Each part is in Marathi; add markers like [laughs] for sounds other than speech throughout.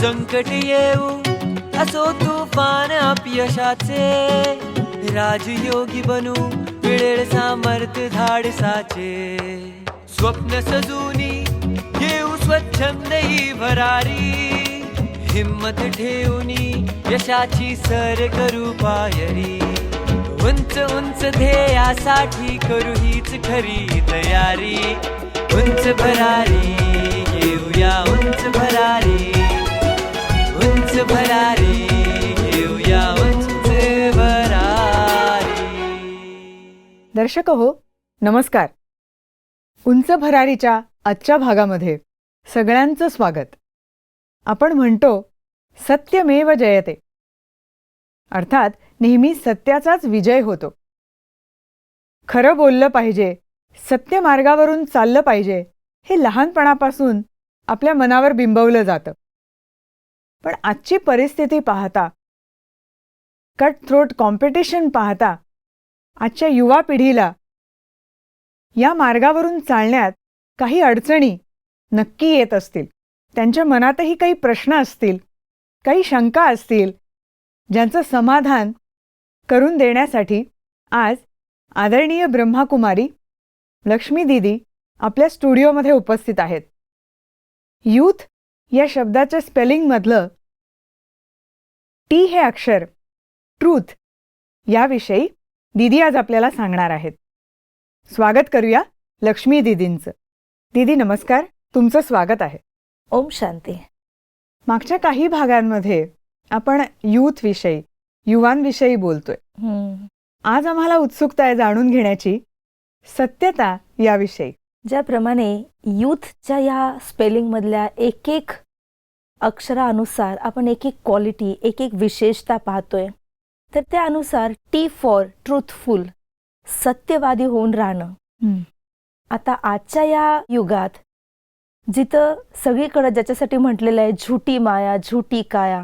संकट येऊ असो तुफान अपयशाचे. राजयोगी बनू मिळेल सामर्थ धाडसाचे. स्वप्न सजूनी घेऊ स्वच्छंदही भरारी. हिम्मत ठेवूनी यशाची सर करू पायरी. उंच उंच ध्येयासाठी करू हीच खरी तयारी. उंच भरारी घेऊया उंच भरारी. उंच भरारी घेऊया उंच भरारी दर्शक हो नमस्कार. उंच भरारीच्या आजच्या भागामध्ये सगळ्यांचं स्वागत. आपण म्हणतो सत्यमेव जयते. अर्थात नेहमी सत्याचाच विजय होतो. खरं बोललं पाहिजे सत्य मार्गावरून चाललं पाहिजे हे लहानपणापासून आपल्या मनावर बिंबवलं जातं. पण आजची परिस्थिती पाहता कट थ्रोट कॉम्पिटिशन पाहता आजच्या युवा पिढीला या मार्गावरून चालण्यात काही अडचणी नक्की येत असतील. त्यांच्या मनातही काही प्रश्न असतील काही शंका असतील ज्यांचं समाधान करून देण्यासाठी आज आदरणीय ब्रह्माकुमारी लक्ष्मी दिदी आपल्या स्टुडिओमध्ये उपस्थित आहेत. यूथ या शब्दाच्या स्पेलिंगमधलं. टी हे अक्षर. ट्रूथ. याविषयी दीदी आज आपल्याला सांगणार आहेत. स्वागत करूया लक्ष्मी दीदींचं. दीदी नमस्कार. तुमचं स्वागत आहे. ओम शांती. मागच्या काही भागांमध्ये आपण यूथ विषयी युवांविषयी बोलतोय. आज आम्हाला उत्सुकता आहे जाणून घेण्याची. सत्यता याविषयी. ज्याप्रमाणे यूथच्या या स्पेलिंगमधल्या एक एक अक्षरानुसार आपण एक एक क्वालिटी एक एक विशेषता पाहतोय. तर त्यानुसार टी फॉर ट्रूथफुल सत्यवादी होऊन राहणं. आता आजच्या या युगात जिथं सगळीकडे ज्याच्यासाठी म्हटलेलं आहे झुटी माया झुटी काया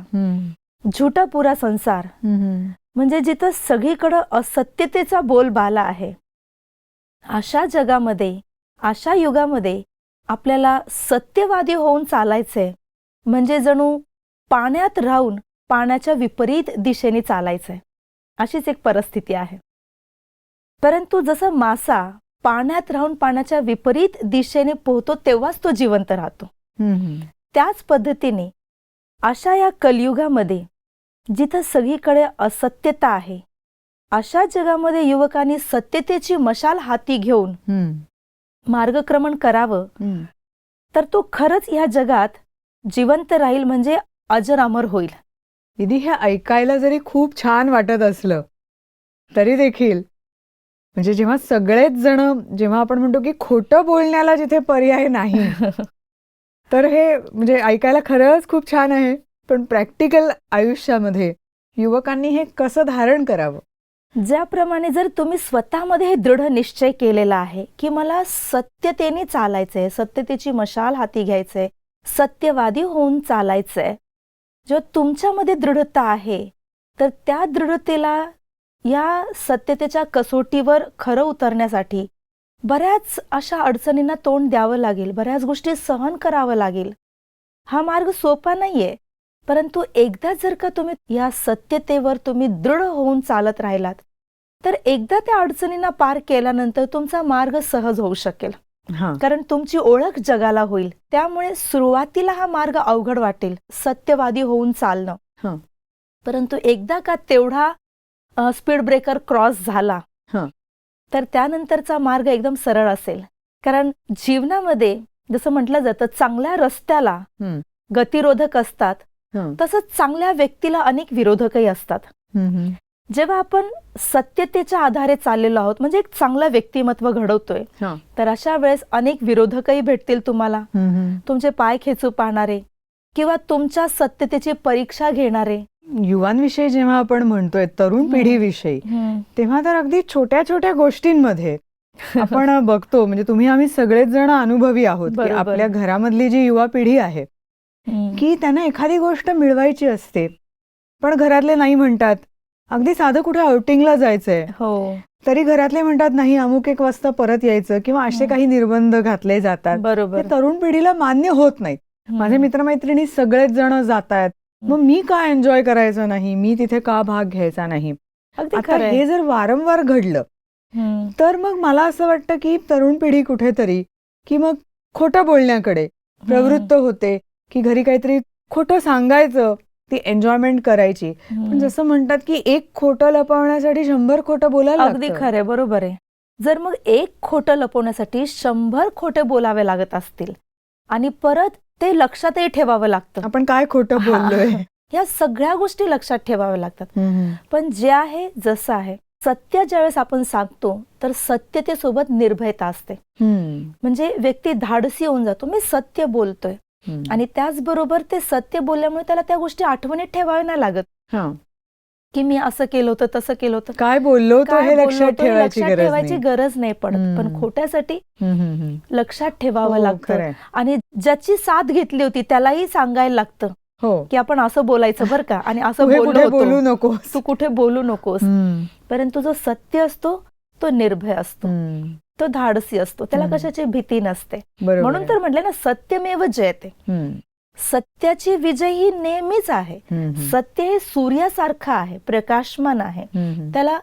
झुटा पुरा संसार. म्हणजे जिथं सगळीकडं असत्यतेचा बोलबाला आहे अशा जगामध्ये अशा युगामध्ये आपल्याला सत्यवादी होऊन चालायचंय. म्हणजे जणू पाण्यात राहून पाण्याच्या विपरीत दिशेने चालायचंय. अशीच एक परिस्थिती आहे. परंतु जसं मासा पाण्यात राहून पाण्याच्या विपरीत दिशेने पोहतो तेव्हाच तो जिवंत राहतो. त्याच पद्धतीने अशा या कलियुगामध्ये जिथं सगळीकडे असत्यता आहे अशा जगामध्ये युवकांनी सत्यतेची मशाल हाती घेऊन मार्गक्रमण करावं. तर तो खरंच ह्या जगात जिवंत राहील म्हणजे अजर अमर होईल. दीदी हे ऐकायला जरी खूप छान वाटत असलं तरी देखील म्हणजे जेव्हा सगळेच जण जेव्हा आपण म्हणतो की खोटं बोलण्याला जिथे पर्याय नाही [laughs] तर हे म्हणजे ऐकायला खरंच खूप छान आहे. पण प्रॅक्टिकल आयुष्यामध्ये युवकांनी हे कसं धारण करावं? ज्याप्रमाणे जर तुम्ही स्वतःमध्ये हे दृढ निश्चय केलेला आहे की मला सत्यतेने चालायचंय सत्यतेची मशाल हाती घ्यायचंय सत्यवादी होऊन चालायचंय जेव्हा तुमच्यामध्ये दृढता आहे तर त्या दृढतेला या सत्यतेच्या कसोटीवर खरं उतरण्यासाठी बऱ्याच अशा अडचणींना तोंड द्यावं लागेल बऱ्याच गोष्टी सहन करावं लागेल. हा मार्ग सोपा नाहीये. परंतु एकदा जर का तुम्ही या सत्यतेवर तुम्ही दृढ होऊन चालत राहिलात तर एकदा त्या अडचणींना पार केल्यानंतर तुमचा मार्ग सहज होऊ शकेल कारण तुमची ओळख जगाला होईल त्यामुळे सुरुवातीला हा मार्ग अवघड वाटेल सत्यवादी होऊन चालणं. परंतु एकदा का तेवढा स्पीड ब्रेकर क्रॉस झाला. तर त्यानंतरचा मार्ग एकदम सरळ असेल कारण जीवनामध्ये जसं म्हटलं जातं चांगल्या रस्त्याला. गतिरोधक असतात. तसंच चांगल्या व्यक्तीला अनेक विरोधकही असतात. जेव्हा आपण सत्यतेच्या आधारे चाललेलो आहोत म्हणजे एक चांगलं व्यक्तिमत्व घडवतोय हा. तर अशा वेळेस अनेक विरोधकही भेटतील तुम्हाला. तुमचे पाय खेचू पाहणारे किंवा तुमच्या सत्यतेची परीक्षा घेणारे युवांविषयी जेव्हा आपण म्हणतोय तरुण. पिढीविषयी तेव्हा तर अगदी छोट्या छोट्या गोष्टींमध्ये [laughs] आपण बघतो म्हणजे तुम्ही आम्ही सगळेच जण अनुभवी आहोत. आपल्या घरामधली जी युवा पिढी आहे की त्यांना एखादी गोष्ट मिळवायची असते पण घरातले नाही म्हणतात. अगदी साधं कुठे आउटिंगला जायचंय. हो. तरी घरातले म्हणतात नाही अमुक एक वाजता परत यायचं किंवा असे. काही निर्बंध घातले जातात. बरोबर. तरुण पिढीला मान्य होत नाहीत. माझे मित्रमैत्रिणी सगळेच जण जात आहेत मग मी का एन्जॉय करायचं नाही? मी तिथे का भाग घ्यायचा नाही? आता. हे जर वारंवार घडलं. तर मग मला असं वाटतं की तरुण पिढी कुठेतरी की मग खोटं बोलण्याकडे प्रवृत्त होते. की घरी काहीतरी खोटं सांगायचं ती एन्जॉयमेंट करायची. पण जसं म्हणतात की एक खोटं लपवण्यासाठी शंभर खोटं बोलायला अगदी. खरंय बरोबर आहे जर मग एक खोटं लपवण्यासाठी शंभर खोटे बोलावे लागत असतील आणि परत ते लक्षातही ठेवावं लागतं आपण काय खोटं बोललोय [laughs] या सगळ्या गोष्टी लक्षात ठेवाव्या लागतात. पण जे आहे जसं आहे सत्य ज्यावेळेस आपण सांगतो तर सत्यतेसोबत निर्भयता असते. म्हणजे व्यक्ती धाडसी होऊन जातो मी सत्य बोलतोय. आणि त्याचबरोबर ते सत्य बोलल्यामुळे त्याला त्या गोष्टी आठवणीत ठेवाव्या नाही लागत. हा. की मी असं केलं होतं तसं केलं होतं. काय बोललो हे लक्षात ठेवायची गरज नाही. पडत. पण. खोट्यासाठी. लक्षात ठेवावं हो, लागतं. आणि ज्याची साथ घेतली होती त्यालाही सांगायला लागतं. हो. की आपण असं बोलायचं बरं का? आणि असं बोलू नको तू कुठे बोलू नकोस? परंतु जो सत्य असतो तो निर्भय असतो. तो धाडसी असतो त्याला. कशाची भीती नसते म्हणून. तर म्हटलं ना सत्यमेव जयते सत्याची विजय ही नेहमीच आहे. सत्य हे सूर्यासारखं आहे प्रकाशमान आहे. त्याला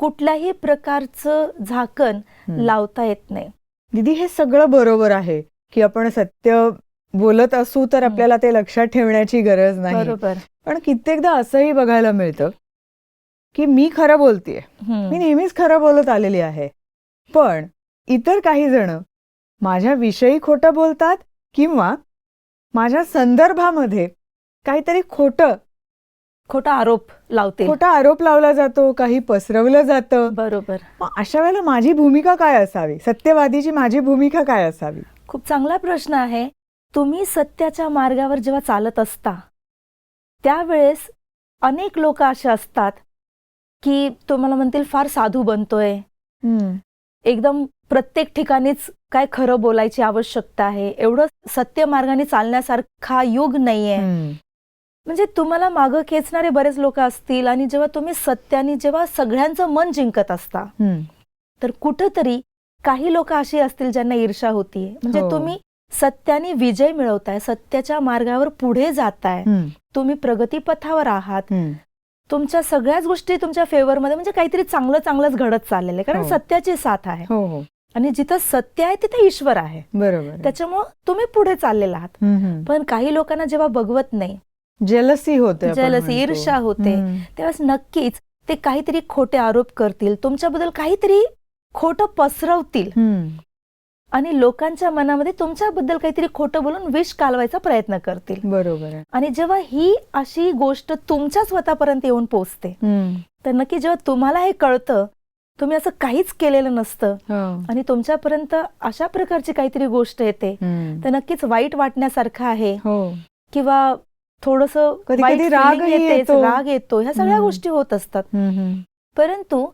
कुठल्याही प्रकारचं झाकण. लावता येत नाही दीदी हे सगळं बरोबर आहे की आपण सत्य बोलत असू तर. आपल्याला ते लक्षात ठेवण्याची गरज नाही बरोबर पण कित्येकदा असंही बघायला मिळतं की मी खरं बोलतेय. मी नेहमीच खरं बोलत आलेली आहे पण इतर काही जण माझ्या विषयी खोटं बोलतात किंवा माझ्या संदर्भामध्ये काहीतरी खोटं खोटा आरोप लावते खोटा आरोप लावला जातो काही पसरवलं जातं. बरोबर. मग अशा वेळेला माझी भूमिका काय असावी? सत्यवादीची माझी भूमिका काय असावी? खूप चांगला प्रश्न आहे. तुम्ही सत्याच्या मार्गावर जेव्हा चालत असता त्यावेळेस अनेक लोक असे असतात की तुम्हाला म्हणतील फार साधू बनतोय. एकदम प्रत्येक ठिकाणीच काय खरं बोलायची आवश्यकता आहे. एवढं सत्य मार्गाने चालण्यासारखा युग नाहीये. म्हणजे तुम्हाला मागं खेचणारे बरेच लोक असतील आणि जेव्हा तुम्ही सत्याने जेव्हा सगळ्यांचं मन जिंकत असता तर कुठंतरी काही लोक अशी असतील ज्यांना ईर्षा होतीये. म्हणजे हो. तुम्ही सत्याने विजय मिळवताय सत्याच्या मार्गावर पुढे जाताय. तुम्ही प्रगतीपथावर आहात. तुमच्या सगळ्याच गोष्टी तुमच्या फेवरमध्ये म्हणजे काहीतरी चांगलं चांगलंच घडत चाललेलं आहे कारण हो. सत्याची साथ आहे हो हो आणि जिथं सत्य आहे तिथे ईश्वर आहे बरोबर त्याच्यामुळं तुम्ही पुढे चाललेला आहात पण काही लोकांना जेव्हा बघवत नाही जेलसी होते आपण म्हणतो. ईर्ष्या होते. हम्म. तेव्हाच नक्कीच ते काहीतरी खोटे आरोप करतील तुमच्याबद्दल काहीतरी खोटं पसरवतील हम्म. आणि लोकांच्या मनामध्ये तुमच्याबद्दल काहीतरी खोटं बोलून विष कालवायचा प्रयत्न करतील बरोबर आहे आणि जेव्हा ही अशी गोष्ट तुमच्या स्वतःपर्यंत येऊन पोहोचते हम्म. तर नक्की जेव्हा तुम्हाला हे कळतं तुम्ही असं काहीच केलेलं नसतं हो. आणि तुमच्यापर्यंत अशा प्रकारची काहीतरी गोष्ट येते हम्म. तर नक्कीच वाईट वाटण्यासारखं आहे हो किंवा थोडस कधी-कधी रागही येतो. राग येतो ह्या सगळ्या हम्म. गोष्टी होत असतात हम्म, हम्म. परंतु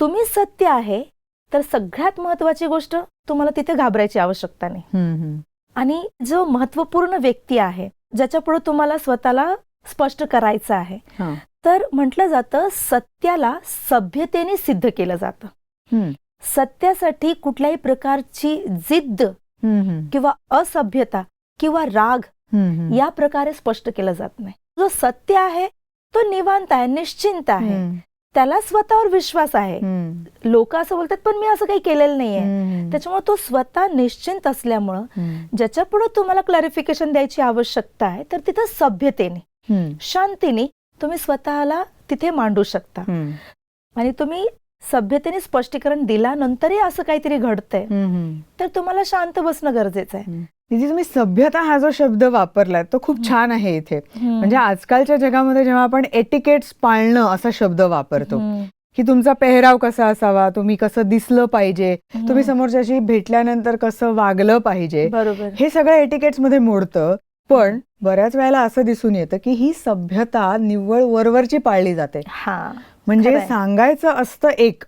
तुम्ही सत्य आहे तर सगळ्यात महत्वाची गोष्ट तुम्हाला तिथे घाबरायची आवश्यकता नाही. आणि जो महत्त्वपूर्ण व्यक्ती आहे ज्याच्या पुढे तुम्हाला स्वतःला स्पष्ट करायचं आहे हा. तर म्हटलं जातं सत्याला सभ्यतेने सिद्ध केलं जातं. सत्यासाठी कुठल्याही प्रकारची जिद्द. किंवा असभ्यता किंवा राग. या प्रकारे स्पष्ट केलं जात नाही जो सत्य आहे तो निवांत आहे निश्चिंत आहे. त्याला स्वतःवर विश्वास आहे. लोक असं बोलतात पण मी असं काही केलेलं नाहीये. त्याच्यामुळे तो स्वतः निश्चिंत असल्यामुळं. ज्याच्या पुढे तुम्हाला क्लॅरिफिकेशन द्यायची आवश्यकता आहे तर तिथं सभ्यतेने. शांतीने तुम्ही स्वतःला तिथे मांडू शकता. आणि तुम्ही सभ्यतेने स्पष्टीकरण दिल्यानंतरही असं काहीतरी घडतंय. तर तुम्हाला शांत बसणं गरजेचं आहे. दीदी तुम्ही सभ्यता हा जो शब्द वापरलाय तो खूप छान आहे इथे. म्हणजे आजकालच्या जगामध्ये जेव्हा आपण एटिकेट्स पाळणं असा शब्द वापरतो की तुमचा पेहराव कसा असावा तुम्ही कसं दिसलं पाहिजे तुम्ही समोरच्याशी भेटल्यानंतर कसं वागलं पाहिजे बरोबर. हे सगळं एटिकेट्समध्ये मोडतं. पण बऱ्याच वेळेला असं दिसून येतं की ही सभ्यता निव्वळ वरवरची पाळली जाते. हा म्हणजे. सांगायचं असतं एक.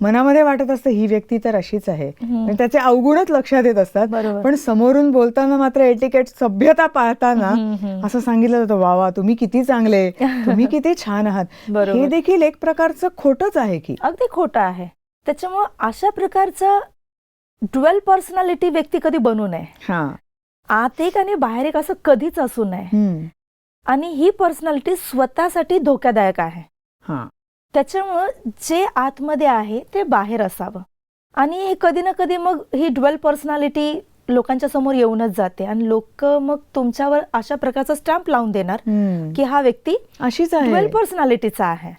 मनामध्ये वाटत असतं ही व्यक्ती तर अशीच आहे. त्याचे अवगुणच लक्षात येत असतात. पण समोरून बोलताना मात्र एटिकेट सभ्यता पाळताना. असं सांगितलं जातं वा वा तुम्ही किती चांगले तुम्ही [laughs] किती छान आहात. हे देखील एक प्रकारचं खोटच आहे की. अगदी खोटं आहे. त्याच्यामुळं अशा प्रकारचा ड्युअल पर्सनॅलिटी व्यक्ती कधी बनू नये. हा. आत एक आणि बाहेर एक असं कधीच असू नये. आणि ही पर्सनॅलिटी स्वतःसाठी धोकादायक आहे. हा. त्याच्यामुळं जे आतमध्ये आहे ते बाहेर असावं. आणि हे कधी ना कधी मग ही ड्युअल पर्सनॅलिटी लोकांच्या समोर येऊनच जाते. आणि लोक मग तुमच्यावर अशा प्रकारचा स्टॅम्प लावून देणार. की हा व्यक्ती अशीच आहे. पर्सनॅलिटीचा आहे.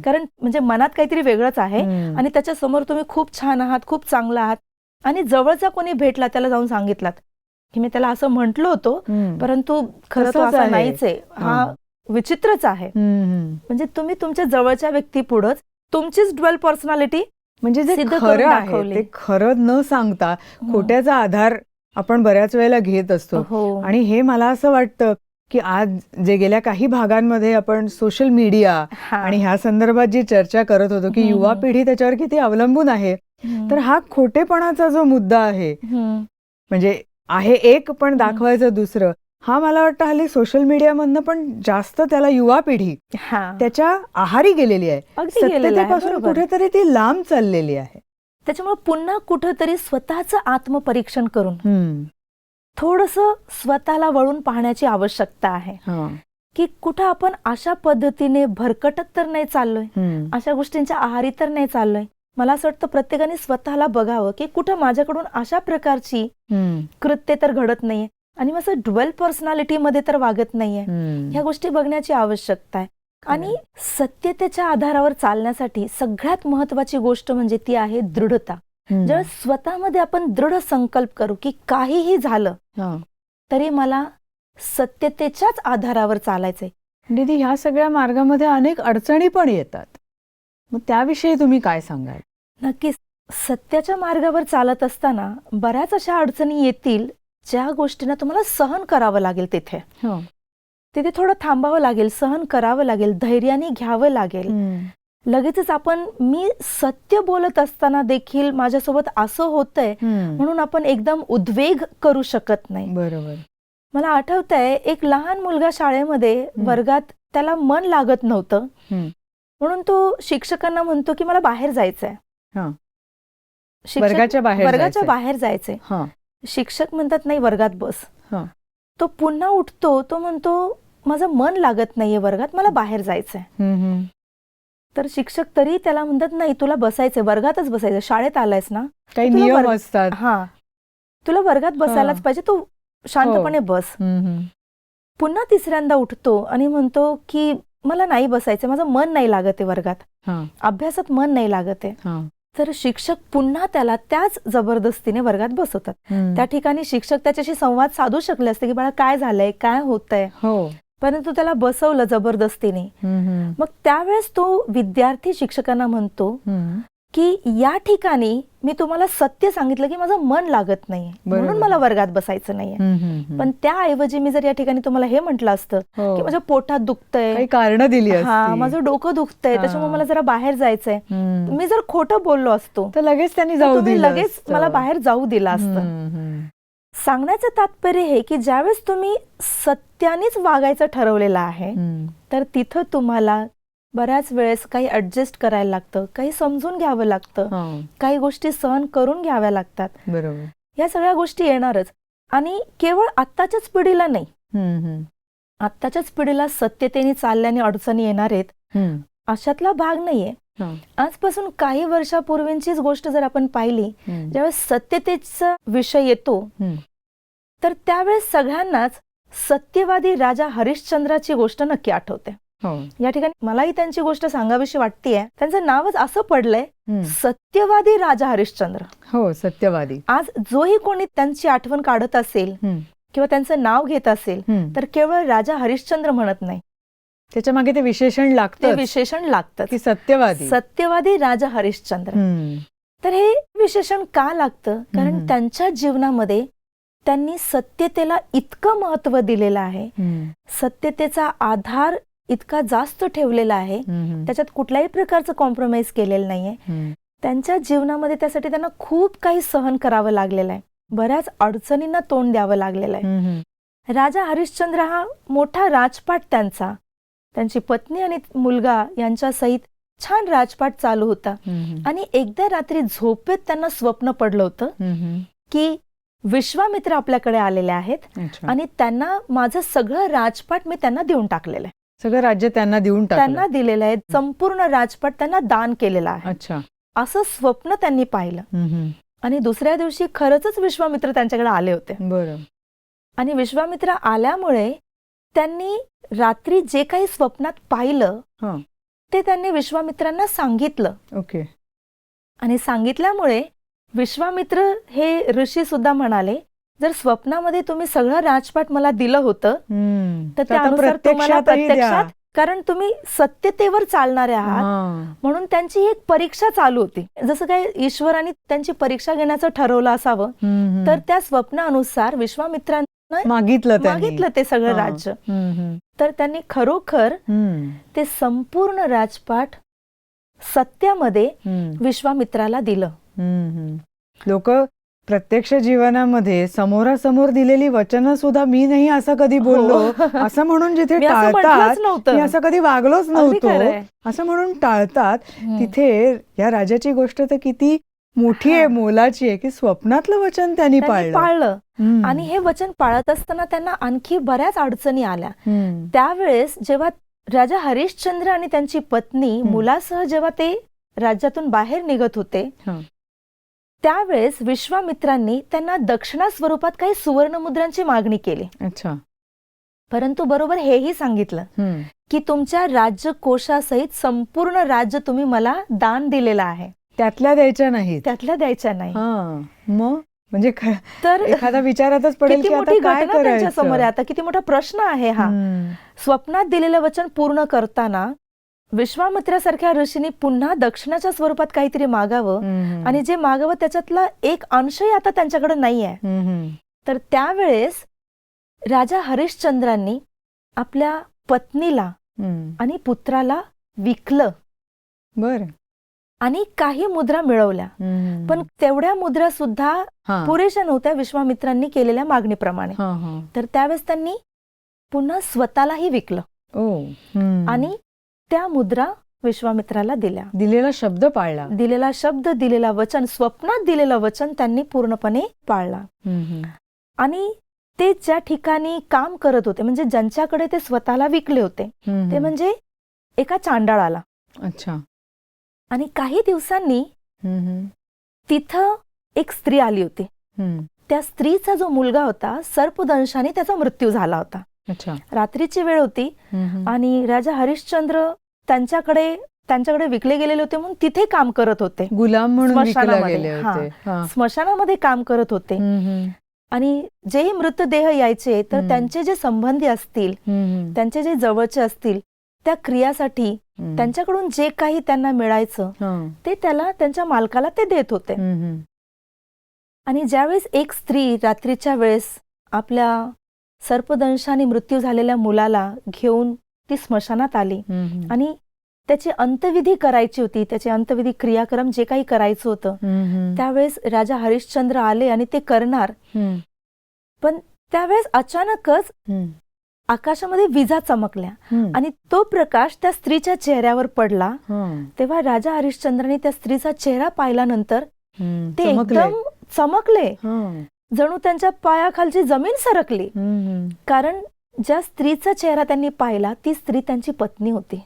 कारण म्हणजे मनात काहीतरी वेगळंच आहे. आणि त्याच्यासमोर तुम्ही खूप छान आहात खूप चांगला आहात आणि जवळचा कोणी भेटला त्याला जाऊन सांगितलात की मी त्याला असं म्हंटल होतो. परंतु खरं तो असा. नाहीच आहे हा हा. विचित्रच आहे. म्हणजे तुम्ही तुमच्या जवळच्या व्यक्ती पुढंच तुमचीच ड्युअल पर्सनॅलिटी म्हणजे जे खरं आहे. ते खरं न सांगता खोट्याचा आधार आपण बऱ्याच वेळेला घेत असतो हो आणि हे मला असं वाटतं की आज जे गेल्या काही भागांमध्ये आपण सोशल मीडिया हा. आणि ह्या संदर्भात जी चर्चा करत होतो की युवा. पिढी त्याच्यावर किती अवलंबून आहे. तर हा खोटेपणाचा जो मुद्दा आहे. म्हणजे आहे एक पण दाखवायचं दुसरं हा मला वाटतं हल्ली सोशल मीडियामधनं पण जास्त त्याला युवा पिढी त्याच्या आहारी गेलेली आहे सत्यतेपासून. कुठेतरी ती लांब चाललेली आहे त्याच्यामुळे पुन्हा कुठंतरी स्वतःचं आत्मपरीक्षण करून. थोडस स्वतःला वळून पाहण्याची आवश्यकता आहे. की कुठं आपण अशा पद्धतीने भरकटत तर नाही चाललोय. अशा गोष्टींच्या आहारी तर नाही चाललोय मला असं वाटतं प्रत्येकाने स्वतःला बघावं की कुठं माझ्याकडून अशा प्रकारची. कृत्य तर घडत नाहीये आणि मग असं ड्युअल पर्सनॅलिटी मध्ये तर वागत नाहीये. ह्या गोष्टी बघण्याची आवश्यकता आहे आणि सत्यतेच्या आधारावर चालण्यासाठी सगळ्यात महत्वाची गोष्ट म्हणजे ती आहे दृढता. ज्यावेळेस स्वतःमध्ये आपण दृढ संकल्प करू की काहीही झालं. तरी मला सत्यतेच्याच आधारावर चालायचंय दीदी ह्या सगळ्या मार्गामध्ये अनेक अडचणी पण येतात मग त्याविषयी तुम्ही काय सांगाल? नक्कीच. सत्याच्या मार्गावर चालत असताना बऱ्याच अशा अडचणी येतील ज्या गोष्टींना तुम्हाला सहन करावं लागेल तिथे. तिथे थोडं थांबावं लागेल सहन करावं लागेल धैर्याने घ्यावं लागेल. लगेचच आपण मी सत्य बोलत असताना देखील माझ्यासोबत असं होतंय. म्हणून आपण एकदम उद्वेग करू शकत नाही. बरोबर. मला आठवतंय एक लहान मुलगा शाळेमध्ये हं. वर्गात त्याला मन लागत नव्हतं. हं. म्हणून तो शिक्षकांना म्हणतो की मला बाहेर जायचंय हं. शिक्षक- वर्गाच्या बाहेर वर्गाच्या जायचंय. बाहेर जायचंय हा. शिक्षक म्हणतात नाही वर्गात बस हं. तो पुन्हा उठतो तो म्हणतो माझं मन लागत नाहीये वर्गात मला बाहेर जायचंय हम्म, हम्म. तर शिक्षक तरी त्याला म्हणतात नाही तुला बसायचंय वर्गातच बसायचं शाळेत आलायस ना काही तुला नियम वर्ग- असतात हा तुला वर्गात बसायलाच हं. पाहिजे तू शांतपणे बस हम्म, हम्म. पुन्हा तिसऱ्यांदा उठतो आणि म्हणतो की मला नाही बसायचं माझं मन नाही लागत आहे वर्गात अभ्यासात मन नाही लागत आहे हा. तर शिक्षक पुन्हा त्याला त्याच जबरदस्तीने वर्गात बसवतात. त्या ठिकाणी शिक्षक त्याच्याशी संवाद साधू शकले असते की बाळा काय झालंय काय होतंय हो परंतु त्याला बसवलं जबरदस्तीने. मग त्यावेळेस तो विद्यार्थी शिक्षकांना म्हणतो. की या ठिकाणी मी तुम्हाला सत्य सांगितलं की माझं मन लागत नाहीये म्हणून. मला वर्गात बसायचं नाहीये. पण त्याऐवजी मी जर या ठिकाणी तुम्हाला हे म्हटलं असतं हो. की माझ्या पोटात दुखतंय कारण दिली हा. माझं डोकं दुखतंय. त्याच्यामुळे मला जरा बाहेर जायचंय. मी जर खोटं बोललो असतो तर लगेच त्यांनी जाऊ लगेच. मला बाहेर जाऊ दिलं असतं. सांगण्याचं तात्पर्य हे की ज्यावेळेस तुम्ही सत्यानेच वागायचं ठरवलेलं आहे. तर तिथं तुम्हाला बऱ्याच वेळेस काही ऍडजस्ट करायला लागतं काही समजून घ्यावं लागतं काही गोष्टी सहन करून घ्याव्या लागतात बरोबर या सगळ्या गोष्टी येणारच आणि केवळ आत्ताच्याच पिढीला नाही. आत्ताच्याच पिढीला सत्यतेने चालल्याने अडचणी येणार आहेत. अशातला भाग नाहीये. आजपासून काही वर्षापूर्वींचीच गोष्ट जर आपण पाहिली. ज्यावेळेस सत्यतेचा विषय येतो. तर त्यावेळेस सगळ्यांनाच सत्यवादी राजा हरिश्चंद्राची गोष्ट नक्की आठवते. या ठिकाणी मलाही त्यांची गोष्ट सांगावीशी वाटतेय त्यांचं नावच असं पडलंय. सत्यवादी राजा हरिश्चंद्र हो सत्यवादी आज जोही कोणी त्यांची आठवण काढत असेल. किंवा त्यांचं नाव घेत असेल. तर केवळ राजा हरिश्चंद्र म्हणत नाही त्याच्यामागे ते विशेषण लागतं विशेषण लागतं की सत्यवादी सत्यवादी राजा हरिश्चंद्र. तर हे विशेषण का लागतं कारण. त्यांच्या जीवनामध्ये त्यांनी सत्यतेला इतकं महत्त्व दिलेलं आहे. सत्यतेचा आधार इतका जास्त ठेवलेला आहे. त्याच्यात कुठल्याही प्रकारचं कॉम्प्रोमाइज केलेलं नाहीये. त्यांच्या जीवनामध्ये त्यासाठी त्यांना खूप काही सहन करावं लागलेलं आहे बऱ्याच अडचणींना तोंड द्यावं लागलेलं आहे. राजा हरिश्चंद्र हा मोठा राजपाट त्यांचा त्यांची पत्नी आणि मुलगा यांच्या सहित छान राजपाट चालू होता. आणि एकदा रात्री झोपेत त्यांना स्वप्न पडलं होतं. की विश्वामित्र आपल्याकडे आलेले आहेत. आणि त्यांना माझं सगळं राजपाट मी त्यांना देऊन टाकलेलं आहे सगळं राज्य त्यांना देऊन त्यांना दिलेलं आहे. संपूर्ण राजपाट त्यांना दान केलेलं आहे. अच्छा. असं स्वप्न त्यांनी पाहिलं. आणि दुसऱ्या दिवशी खरंच विश्वामित्र त्यांच्याकडे आले होते. बरं. आणि विश्वामित्र आल्यामुळे त्यांनी रात्री जे काही स्वप्नात पाहिलं हं. ते त्यांनी विश्वामित्रांना सांगितलं. ओके. आणि सांगितल्यामुळे विश्वामित्र हे ऋषी सुद्धा म्हणाले जर स्वप्नामध्ये तुम्ही सगळं राजपाट मला दिलं होतं. तर त्यानुसार तुम्हाला. प्रत्यक्षात कारण तुम्ही सत्यतेवर चालणारे आहात. म्हणून त्यांची एक परीक्षा चालू होती जसं काय ईश्वराने त्यांची परीक्षा घेण्याचं ठरवलं असावं. तर त्या स्वप्नानुसार विश्वामित्रांना मागितलं मागितलं ते सगळं. राज्य. तर त्यांनी खरोखर. ते संपूर्ण राजपाट सत्यामध्ये. विश्वामित्राला दिलं लोक प्रत्यक्ष जीवनामध्ये समोरासमोर दिलेली वचनं सुद्धा मी नाही असं कधी बोललो असं म्हणून जिथे [laughs] हो. टाळतात मी असं कधी वागलोच नव्हतो. असं म्हणून टाळतात. तिथे या राजाची गोष्ट तर किती मोठी आहे हा. मोलाची आहे की स्वप्नातलं वचन त्यांनी पाळलं पाळलं. आणि हे वचन पाळत असताना त्यांना आणखी बऱ्याच अडचणी आल्या. त्यावेळेस जेव्हा राजा हरिश्चंद्र आणि त्यांची पत्नी हं. मुलासह जेव्हा ते राज्यातून बाहेर निघत होते हं. त्यावेळेस विश्वामित्रांनी त्यांना दक्षिणा स्वरूपात काही सुवर्णमुद्रांची मागणी केली. अच्छा. परंतु बरोबर हेही सांगितलं. की तुमच्या राज्य कोशासहित संपूर्ण राज्य तुम्ही मला दान दिलेलं आहे. त्यातल्या द्यायच्या नाहीत. त्यातल्या द्यायच्या नाही. हा. मग? म्हणजे तर एखादा विचारातच पडेल किती मोठी घटना त्यांच्यासमोर आता किती मोठा प्रश्न आहे हा. स्वप्नात दिलेलं वचन पूर्ण करताना विश्वामित्रासारख्या ऋषीने पुन्हा दक्षिणाच्या स्वरूपात काहीतरी मागावं. आणि जे मागावं त्याच्यातला एक अंशही आता त्यांच्याकडे नाही आहे. तर त्यावेळेस राजा हरिश्चंद्रांनी आपल्या पत्नीला. आणि पुत्राला विकलं बरं आणि काही मुद्रा मिळवल्या. पण तेवढ्या मुद्रा सुद्धा. पुरेशा नव्हत्या विश्वामित्रांनी केलेल्या मागणीप्रमाणे. तर त्यावेळेस त्यांनी पुन्हा स्वतःलाही विकलं. आणि त्या मुद्रा विश्वामित्राला दिल्या दिलेला शब्द पाळला दिलेला शब्द दिलेला वचन स्वप्नात दिलेलं वचन त्यांनी पूर्णपणे पाळला. आणि ते ज्या ठिकाणी काम करत होते म्हणजे ज्यांच्याकडे ते स्वतःला विकले होते. ते म्हणजे एका चांडाळाला अच्छा आणि काही दिवसांनी. तिथं एक स्त्री आली होती. त्या स्त्रीचा जो मुलगा होता सर्पदंशाने त्याचा मृत्यू झाला होता अच्छा रात्रीची वेळ होती. आणि राजा हरिश्चंद्र त्यांच्याकडे त्यांच्याकडे विकले गेलेले होते म्हणून तिथे काम करत होते गुलाम म्हणून स्मशानामध्ये, काम करत होते. आणि जेही मृतदेह यायचे तर. त्यांचे जे संबंधी असतील. त्यांचे जे जवळचे असतील त्या क्रियासाठी. त्यांच्याकडून जे काही त्यांना मिळायचं. ते त्याला त्यांच्या मालकाला ते देत होते. आणि ज्यावेळेस एक स्त्री रात्रीच्या वेळेस आपल्या सर्पदंशाने मृत्यू झालेल्या मुलाला घेऊन ती स्मशानात आली. आणि त्याची अंतविधी करायची होती त्याचे अंतविधी क्रियाक्रम जे काही करायचं होतं. त्यावेळेस राजा हरिश्चंद्र आले आणि ते करणार. पण त्यावेळेस अचानकच. आकाशामध्ये विजा चमकल्या. आणि तो प्रकाश त्या स्त्रीच्या चेहऱ्यावर पडला. तेव्हा राजा हरिश्चंद्राने त्या स्त्रीचा चेहरा पाहिल्यानंतर. ते. एकदम चमकले. जणू त्यांच्या पायाखालची जमीन सरकली. कारण ज्या स्त्रीचा चेहरा त्यांनी पाहिला ती स्त्री त्यांची पत्नी होती.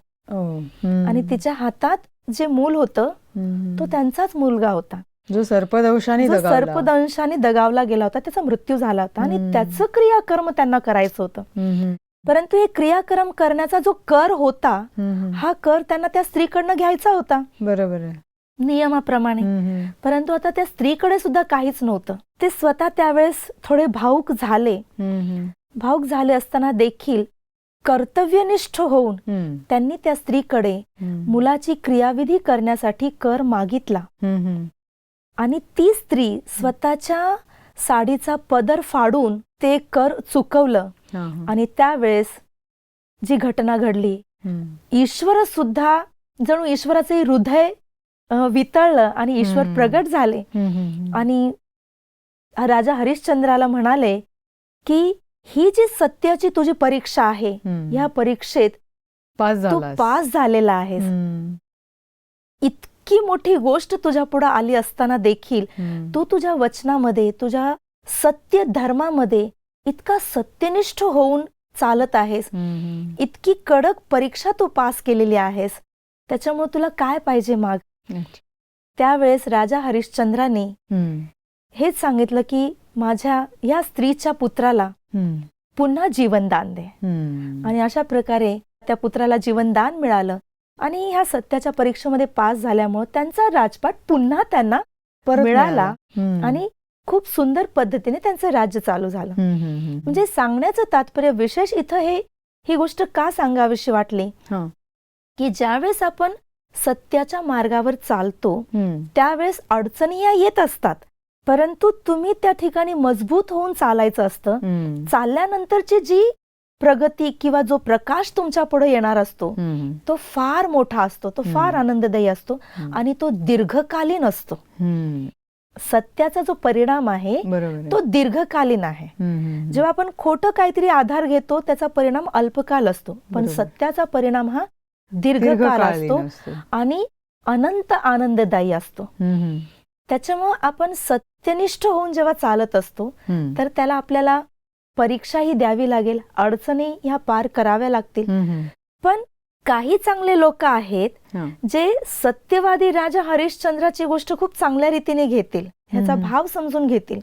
आणि तिच्या हातात जे मूल होतं. तो त्यांचाच मुलगा होता जो सर्पदंशाने. सर्पदंशाने दगावला गेला होता त्याचा मृत्यू झाला होता आणि. त्याचं क्रियाकर्म त्यांना करायचं होतं. परंतु हे क्रियाकर्म करण्याचा जो कर होता. हा कर त्यांना त्या स्त्रीकडनं घ्यायचा होता बरोबर नियमाप्रमाणे. परंतु आता त्या स्त्रीकडे सुद्धा काहीच नव्हतं ते स्वतः त्यावेळेस थोडे भाऊक झाले. भाऊक झाले असताना देखील कर्तव्यनिष्ठ होऊन. त्यांनी त्या स्त्रीकडे. मुलाची क्रियाविधी करण्यासाठी कर मागितला. आणि ती स्त्री स्वतःच्या साडीचा पदर फाडून ते कर चुकवलं. आणि त्यावेळेस जी घटना घडली. ईश्वर सुद्धा जणू ईश्वराचे हृदय वितळलं आणि ईश्वर. प्रगट झाले. आणि राजा हरिश्चंद्राला म्हणाले की ही जी सत्याची तुझी परीक्षा आहे. या परीक्षेत पास तू. पास झालेला आहेस. इतकी मोठी गोष्ट तुझ्या पुढे आली असताना देखील. तू तुझ्या वचनामध्ये तुझ्या सत्य धर्मामध्ये इतका सत्यनिष्ठ होऊन चालत आहेस. इतकी कडक परीक्षा तू पास केलेली आहेस त्याच्यामुळे तुला काय पाहिजे माग. त्यावेळेस राजा हरिश्चंद्राने. हेच सांगितलं की माझ्या या स्त्रीच्या पुत्राला. पुन्हा जीवनदान दे. आणि अशा प्रकारे त्या पुत्राला जीवनदान मिळालं आणि ह्या सत्याच्या परीक्षेमध्ये पास झाल्यामुळे त्यांचा राजपाट पुन्हा त्यांना मिळाला. आणि खूप सुंदर पद्धतीने त्यांचं राज्य चालू झालं. म्हणजे सांगण्याचं तात्पर्य विशेष इथं हे ही गोष्ट का सांगावीशी वाटली. की ज्यावेळेस आपण सत्याच्या मार्गावर चालतो. त्यावेळेस अडचणी या येत असतात परंतु तुम्ही त्या ठिकाणी मजबूत होऊन चालायचं असतं. चालल्यानंतरची जी प्रगती किंवा जो प्रकाश तुमच्यापुढे येणार असतो. तो फार मोठा असतो तो फार. आनंददायी असतो. आणि तो दीर्घकालीन असतो. सत्याचा जो परिणाम आहे. तो दीर्घकालीन आहे. जेव्हा आपण खोटं काहीतरी आधार घेतो त्याचा परिणाम अल्पकाल असतो पण. सत्याचा परिणाम हा दीर्घकालीन असतो. आणि अनंत आनंददायी असतो. त्याच्यामुळं आपण सत्यनिष्ठ होऊन जेव्हा चालत असतो. तर त्याला आपल्याला परीक्षाही द्यावी लागेल अडचणी ह्या पार कराव्या लागतील. पण काही चांगले लोक आहेत हा. जे सत्यवादी राजा हरिश्चंद्राची गोष्ट खूप चांगल्या रीतीने घेतील ह्याचा. भाव समजून घेतील.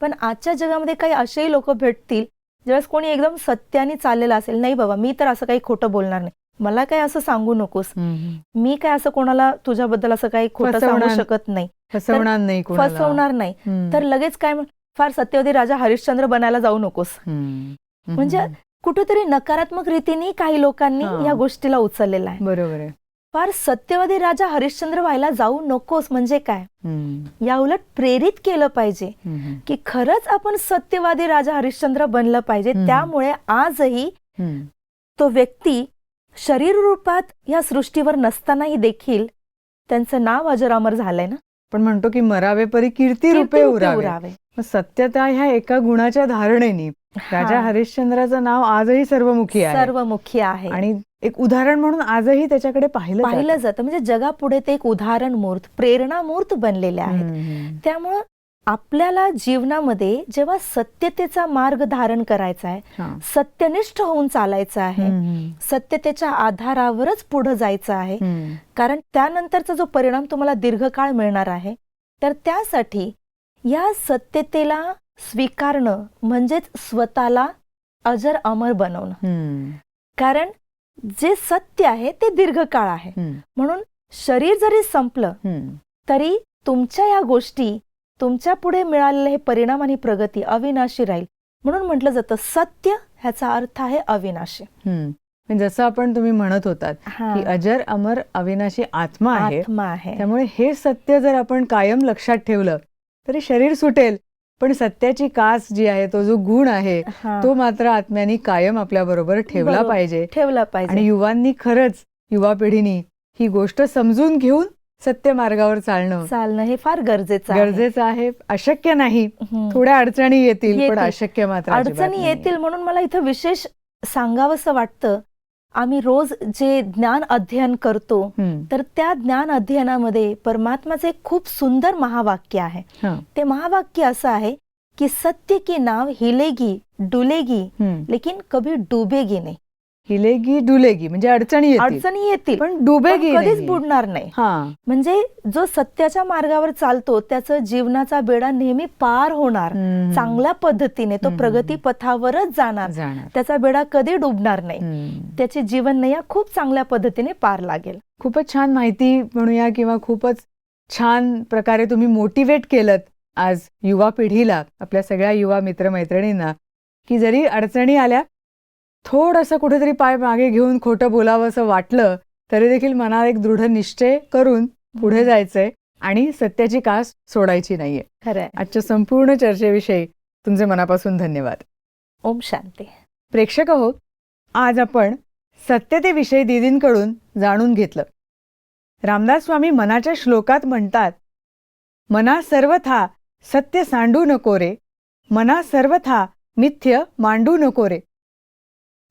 पण आजच्या जगामध्ये काही असेही लोक भेटतील ज्यावेळेस कोणी एकदम सत्याने चाललेलं असेल नाही बाबा मी तर असं काही खोटं बोलणार नाही मला काही असं सांगू नकोस. मी काय असं कोणाला तुझ्याबद्दल असं काही खोटं सांगू शकत नाही फसवणार नाही. फसवणार नाही. तर लगेच काय फार सत्यवादी राजा हरिश्चंद्र बनायला जाऊ नकोस. म्हणजे कुठेतरी नकारात्मक रीतीने काही लोकांनी. या गोष्टीला उचललेला आहे बरोबर आहे फार सत्यवादी राजा हरिश्चंद्र व्हायला जाऊ नकोस म्हणजे काय. या उलट प्रेरित केलं पाहिजे. की खरंच आपण सत्यवादी राजा हरिश्चंद्र बनलं पाहिजे. त्यामुळे आजही. तो व्यक्ती शरीर रूपात या सृष्टीवर नसतानाही देखील त्यांचं नाव अजरामर झालंय ना? पण म्हणतो की मरावे परी कीर्ती रूपे उरावे. सत्यता ह्या एका गुणाच्या धारणेने राजा. हरिश्चंद्राचं नाव आजही सर्वमुखी आहे. सर्वमुखी आहे. आणि एक उदाहरण म्हणून आजही त्याच्याकडे पाहिलं पाहिलं जातं. म्हणजे जगापुढे ते एक उदाहरण मूर्त प्रेरणा मूर्त बनलेले आहेत. त्यामुळं आपल्याला जीवनामध्ये जेव्हा सत्यतेचा मार्ग धारण करायचा आहे. सत्यनिष्ठ होऊन चालायचं आहे. सत्यतेच्या आधारावरच पुढे जायचं आहे. कारण त्यानंतरचा जो परिणाम तुम्हाला दीर्घकाळ मिळणार आहे तर त्यासाठी या सत्यतेला स्वीकारणं म्हणजेच स्वतःला अजर अमर बनवणं. कारण जे सत्य आहे ते दीर्घकाळ आहे. म्हणून शरीर जरी संपलं. तरी तुमच्या या गोष्टी तुमच्यापुढे मिळालेले हे परिणाम आणि प्रगती अविनाशी राहील म्हणून म्हटलं जातं सत्य ह्याचा अर्थ आहे अविनाशी. म्हणजे जसं आपण तुम्ही म्हणत होतात. की अजर अमर अविनाशी आत्मा आहे त्यामुळे हे सत्य जर आपण कायम लक्षात ठेवलं तरी शरीर सुटेल पण सत्याची कास जी आहे तो जो गुण आहे. तो मात्र आत्म्यानी कायम आपल्या बरोबर ठेवला. पाहिजे ठेवला आणि पाहिजे युवांनी खरंच युवा पिढीनी ही गोष्ट समजून घेऊन सत्य मार्गावर चालणं चालणं हे फार गरजेचं आहे गरजेचं आहे अशक्य नाही हम्म. थोड्या अडचणी येतील पण येतील. अशक्य मात्र अजिबात अडचणी. येतील म्हणून मला इथं विशेष सांगावंसं वाटतं आम्ही रोज जे ज्ञान अध्ययन करतो हम्म. तर त्या ज्ञान अध्ययनामध्ये परमात्माचं एक खूप सुंदर महावाक्य आहे हा. ते महावाक्य असं आहे की सत्य की नाव हिलेगी डुलेगी हम्म. लेकिन कभी डुबेगी नाही हिलेगी डुलेगी म्हणजे अडचणी येतील. अडचणी येतील. पण पण डुबेगी कधीच नाही. बुडणार नाही. हा. म्हणजे जो सत्याच्या मार्गावर चालतो त्याचं जीवनाचा बेडा नेहमी पार होणार. हम्म. चांगल्या पद्धतीने तो. प्रगती पथावरच जाणार. जाणार. त्याचा बेडा कधी डुबणार नाही. हम्म. त्याची जीवन नैया खूप चांगल्या पद्धतीने पार लागेल. खूपच छान माहिती म्हणूया किंवा खूपच छान प्रकारे तुम्ही मोटिवेट केलं आज युवा पिढीला आपल्या सगळ्या युवा मित्रमैत्रिणींना की जरी अडचणी आल्या थोडंसं कुठेतरी पाय मागे घेऊन खोटं बोलावं असं वाटलं तरी देखील मनात एक दृढ निश्चय करून पुढे जायचंय आणि सत्याची कास सोडायची नाहीये. खरंय. आजच्या संपूर्ण चर्चेविषयी तुमचे मनापासून धन्यवाद. ओम शांती. प्रेक्षक हो आज आपण सत्यतेविषयी दिदींकडून जाणून घेतलं. रामदास स्वामी मनाच्या श्लोकात म्हणतात मना सर्वथा सत्य सांडू नको रे मना सर्वथा मिथ्य मांडू नको रे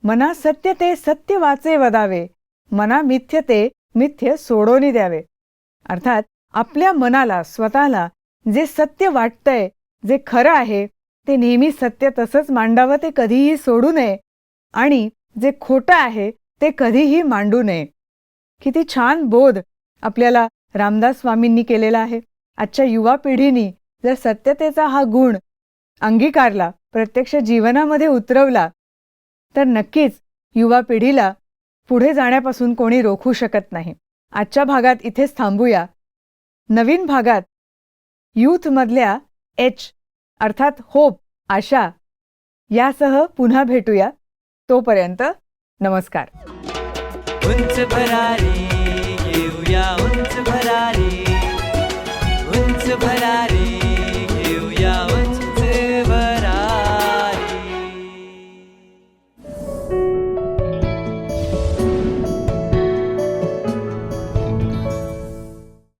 मना सत्य ते सत्य वाचे वदावे. मना मिथ्य ते मिथ्य सोडोनी द्यावे. अर्थात आपल्या मनाला स्वतःला जे सत्य वाटतंय जे खरं आहे ते नेहमी सत्य तसंच मांडावं ते कधीही सोडू नये. आणि जे खोटं आहे ते कधीही मांडू नये. किती छान बोध आपल्याला रामदास स्वामींनी केलेला आहे. आजच्या युवा पिढीनी जर सत्यतेचा हा गुण अंगीकारला प्रत्यक्ष जीवनामध्ये उतरवला तर नक्कीच युवा पिढीला पुढे जाण्यापासून कोणी रोखू शकत नाही. आजच्या भागात इथेच थांबूया. नवीन भागात यूथमधल्या एच अर्थात होप आशा यासह पुन्हा भेटूया. तोपर्यंत नमस्कार. उंच भरारी येऊया उंच भरारी. उंच भरारी.